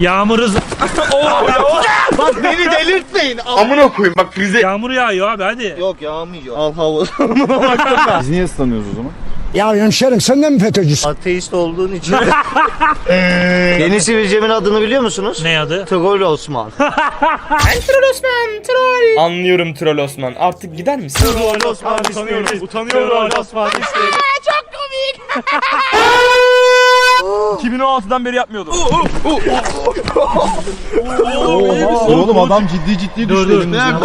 Yağmur hızı. Bak beni delirtmeyin. Amına koyayım bak krize. Yağmur yağıyor abi hadi. Yok yağmıyor. Al hava. Biz niye ıslanıyoruz o zaman? Ya hemşerim sen de mi FETÖ'cüsün? Ateist olduğun için. Deniz Sivilcem'in adını biliyor musunuz? Ne adı? Troll Osman. Anlıyorum Troll Osman. Artık gider misin? Troll Osman Utanıyorum, utanıyorum. Osman 2016'dan beri yapmıyordum. Oğlum adam ciddi ciddi düştü elimizden.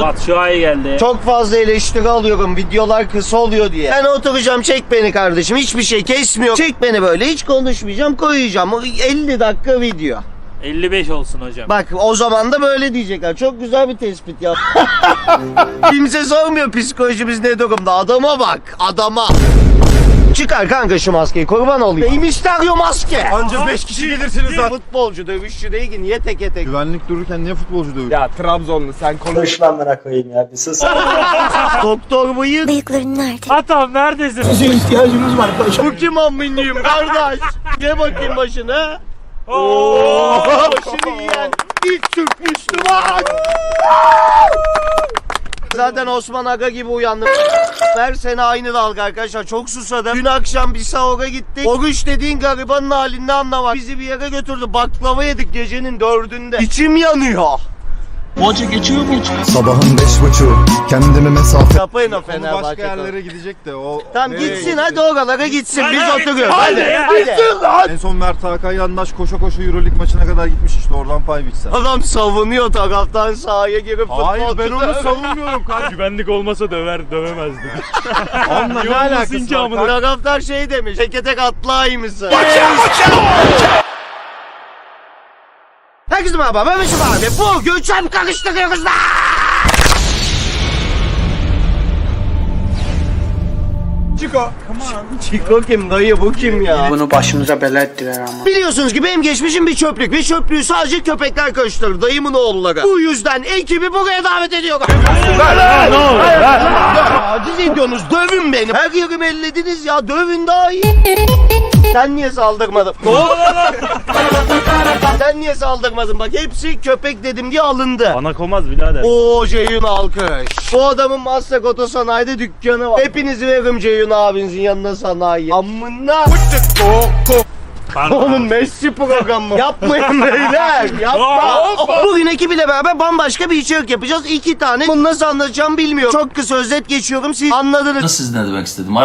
Bak şu ay geldi. Çok fazla eleştiri alıyorum videolar kısa oluyor diye. Ben oturacağım çek beni kardeşim hiçbir şey kesmiyor. Çek beni böyle hiç konuşmayacağım koyacağım. O 50 dakika video. 55 olsun hocam. Bak o zaman da böyle diyecekler. Çok güzel bir tespit yap. Kimse sormuyor psikolojimiz ne durumda. Adama bak adama. Çıkar kanka şu maskeyi kurban olayım. Neymiş takıyor maske? Anca 5 kişi gelirsiniz zaten. Futbolcu dövüşçü değil ki niye teke tek? Güvenlik dururken niye futbolcu dövüyor? Ya Trabzonlu sen konuş. Doktor bıyık. Bıyıkların nerede? Atam neredesin? Bu kim amminliyim kardeş? Ye bakayım başına. Oo. Başını yiyen ilk Türk Müslüman. Zaten Osman Aga gibi uyandım. Her sene aynı dalga arkadaşlar. Çok susadım. Dün akşam bir sahura gittik. Oruç dediğin garibanın halinde anlamak. Bizi bir yere götürdü. Baklava yedik gecenin dördünde. İçim yanıyor. Sabahın beş buçuğu kendimi mesafe Yapayın o Fenerbahçe. başka yerlere gidecek de o... Tamam Nereye gitsin gidecek? hadi oralara gitsin. Biz Hadi, oturuyoruz. hadi, hadi. En son Mert Hakan yandaş koşa koşa Euroleague maçına kadar gitmiş işte oradan pay biçsen. Adam savunuyor taraftan sahaya girip Hayır ben onu savunmuyorum kanka. Güvenlik olmasa döver dövemezdik. Onunla ne alakası var? Taraftar şey demiş. Teke tek atlayayım mısın? Herkese merhaba ben Mesut abi. Bu Gülçem karıştırıyoruz da. Chico. Çiko kim dayı bu kim ya? Bunu başımıza bela ettiler ama. Biliyorsunuz ki benim geçmişim bir çöplük. Bir çöplüğü sadece köpekler karıştırır. Dayımın oğulları. Bu yüzden ekibi buraya davet ediyorum. Aciz ediyorsunuz. Dövün beni. Her yerimi ellediniz ya. Dövün daha iyi. Sen niye saldırmadın? Sen niye saldırmadın? Bak hepsi köpek dedim diye alındı. Bana komaz birader. Oo Ceyhun alkış. Bu adamın Maslak Otosanay'da dükkanı var. Hepinizi veririm Ceyhun abinizin yanına sanayi. Amına. Onun Messi programı. Yapmayın beyler. Yapma. Bugün ekibiyle beraber bambaşka bir içerik yapacağız. İki tane. Bunu nasıl anlatacağım bilmiyorum. Çok kısa özet geçiyorum. Siz anladınız. Nasıl ne demek istedim?